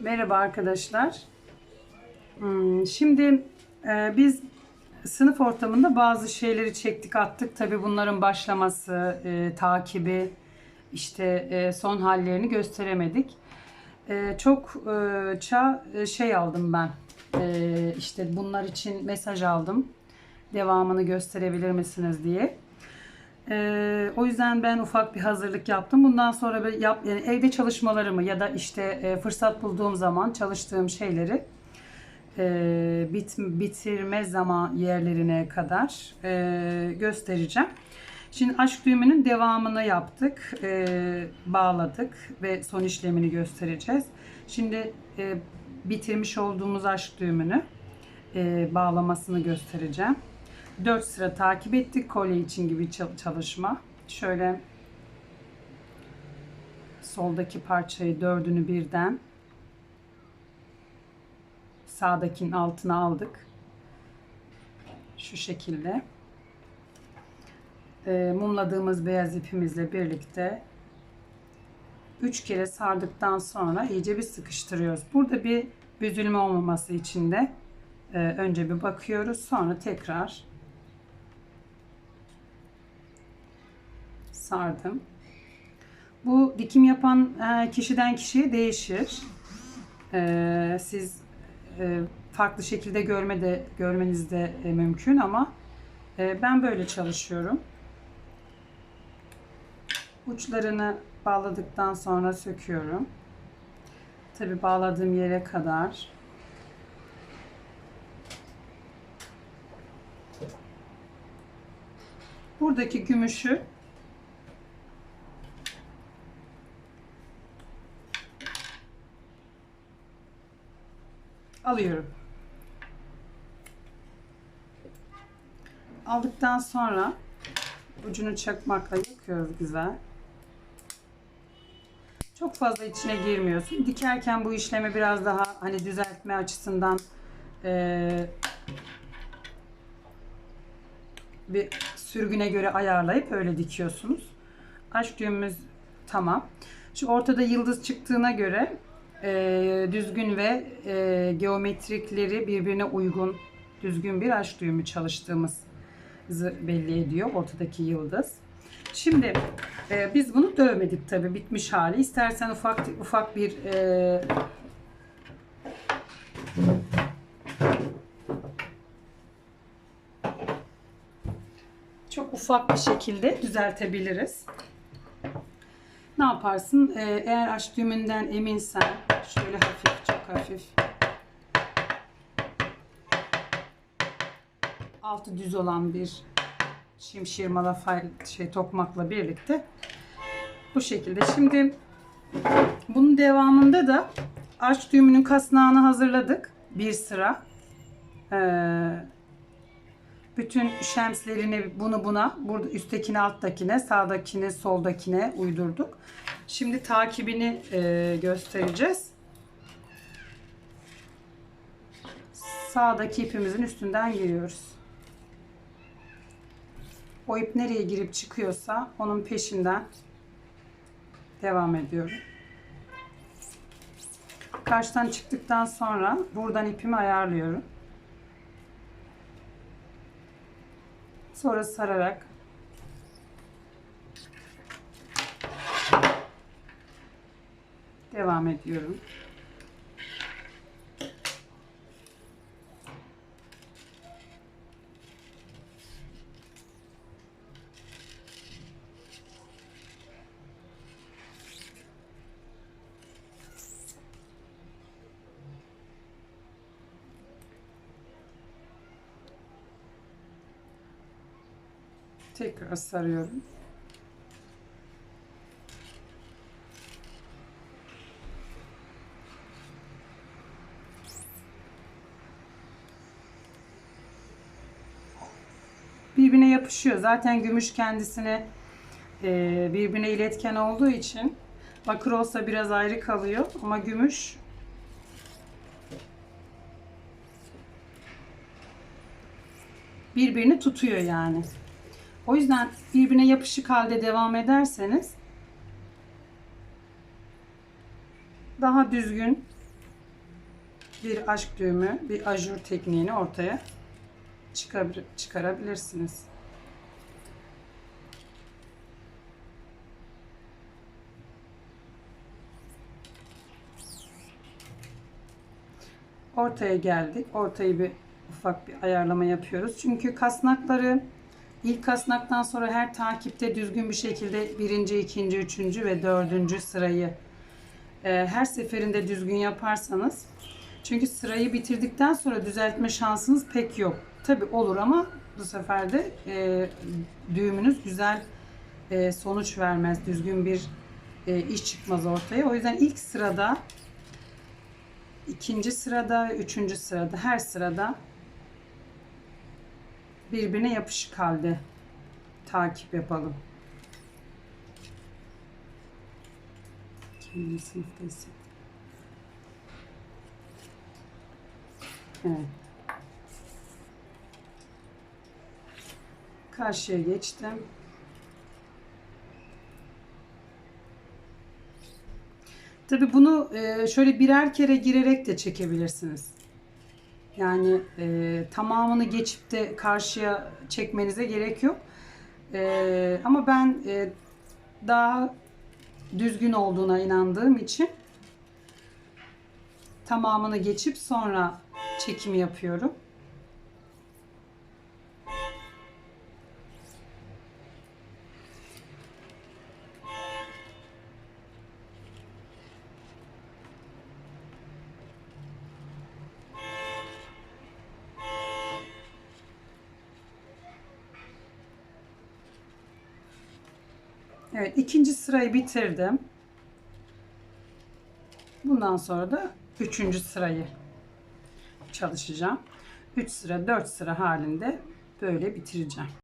Merhaba arkadaşlar. Hmm, Şimdi e, biz sınıf ortamında bazı şeyleri çektik attık. Tabii bunların başlaması, e, takibi, işte e, son hallerini gösteremedik. Çok ça şey aldım ben. E, işte bunlar için mesaj aldım. Devamını gösterebilir misiniz diye. Ee, o yüzden ben ufak bir hazırlık yaptım. Bundan sonra yap, yani evde çalışmalarımı ya da işte e, fırsat bulduğum zaman çalıştığım şeyleri e, bit, bitirme zaman yerlerine kadar e, göstereceğim. Şimdi aşk düğümünün devamını yaptık, e, bağladık ve son işlemini göstereceğiz. Şimdi e, bitirmiş olduğumuz aşk düğümünü e, bağlamasını göstereceğim. 4 sıra takip ettik. Kolye için gibi çal- çalışma. Şöyle soldaki parçayı dördünü birden sağdakinin altına aldık. Şu şekilde. Ee, mumladığımız beyaz ipimizle birlikte 3 kere sardıktan sonra iyice bir sıkıştırıyoruz. Burada bir büzülme olmaması için de e, önce bir bakıyoruz. Sonra tekrar sardım. Bu dikim yapan e, kişiden kişiye değişir. E, Siz e, farklı şekilde görme de görmeniz de mümkün ama ben böyle çalışıyorum. Uçlarını bağladıktan sonra söküyorum. Tabi bağladığım yere kadar buradaki gümüşü alıyorum. Aldıktan sonra ucunu çakmakla yakıyoruz güzel. Çok fazla içine girmiyorsun. Dikerken bu işlemi biraz daha hani düzeltme açısından eee, bir sürgüne göre ayarlayıp öyle dikiyorsunuz. Aşk düğümümüz tamam. Şu ortada yıldız çıktığına göre e, düzgün ve e, geometrikleri birbirine uygun düzgün bir aşk düğümü çalıştığımızı belli ediyor ortadaki yıldız. Şimdi e, biz bunu dövmedik tabi bitmiş hali. İstersen ufak ufak bir e, çok ufak bir şekilde düzeltebiliriz. Ne yaparsın? Ee, eğer aç düğümünden eminsen şöyle hafif, çok hafif altı düz olan bir şimşir malafay şey tokmakla birlikte bu şekilde. Şimdi bunun devamında da aç düğümünün kasnağını hazırladık. Bir sıra. Ee, bütün şemslerini bunu buna, burada üsttekine alttakine, sağdakine soldakine uydurduk. Şimdi takibini e, göstereceğiz. Sağdaki ipimizin üstünden giriyoruz. O ip nereye girip çıkıyorsa onun peşinden devam ediyorum. Karşıdan çıktıktan sonra buradan ipimi ayarlıyorum. Sonra sararak devam ediyorum. Tekrar sarıyorum. Birbirine yapışıyor. Zaten gümüş kendisine e, birbirine iletken olduğu için bakır olsa biraz ayrı kalıyor ama gümüş birbirini tutuyor yani. O yüzden birbirine yapışık halde devam ederseniz daha düzgün bir aşk düğümü, bir ajur tekniğini ortaya çıkar- çıkarabilirsiniz. Ortaya geldik. Ortayı bir ufak bir ayarlama yapıyoruz. Çünkü kasnakları ilk kasnaktan sonra her takipte düzgün bir şekilde birinci, ikinci, üçüncü ve dördüncü sırayı e, her seferinde düzgün yaparsanız çünkü sırayı bitirdikten sonra düzeltme şansınız pek yok. Tabi olur ama bu sefer de e, düğümünüz güzel e, sonuç vermez. Düzgün bir e, iş çıkmaz ortaya. O yüzden ilk sırada ikinci sırada, üçüncü sırada, her sırada birbirine yapışık halde takip yapalım. Kendimi sınıfta. Karşıya geçtim. Tabi bunu e, şöyle birer kere girerek de çekebilirsiniz. Yani e, tamamını geçip de karşıya çekmenize gerek yok. E, ama ben e, daha düzgün olduğuna inandığım için tamamını geçip sonra çekim yapıyorum. Evet, ikinci sırayı bitirdim. Bundan sonra da üçüncü sırayı çalışacağım. 3 sıra, 4 sıra halinde böyle bitireceğim.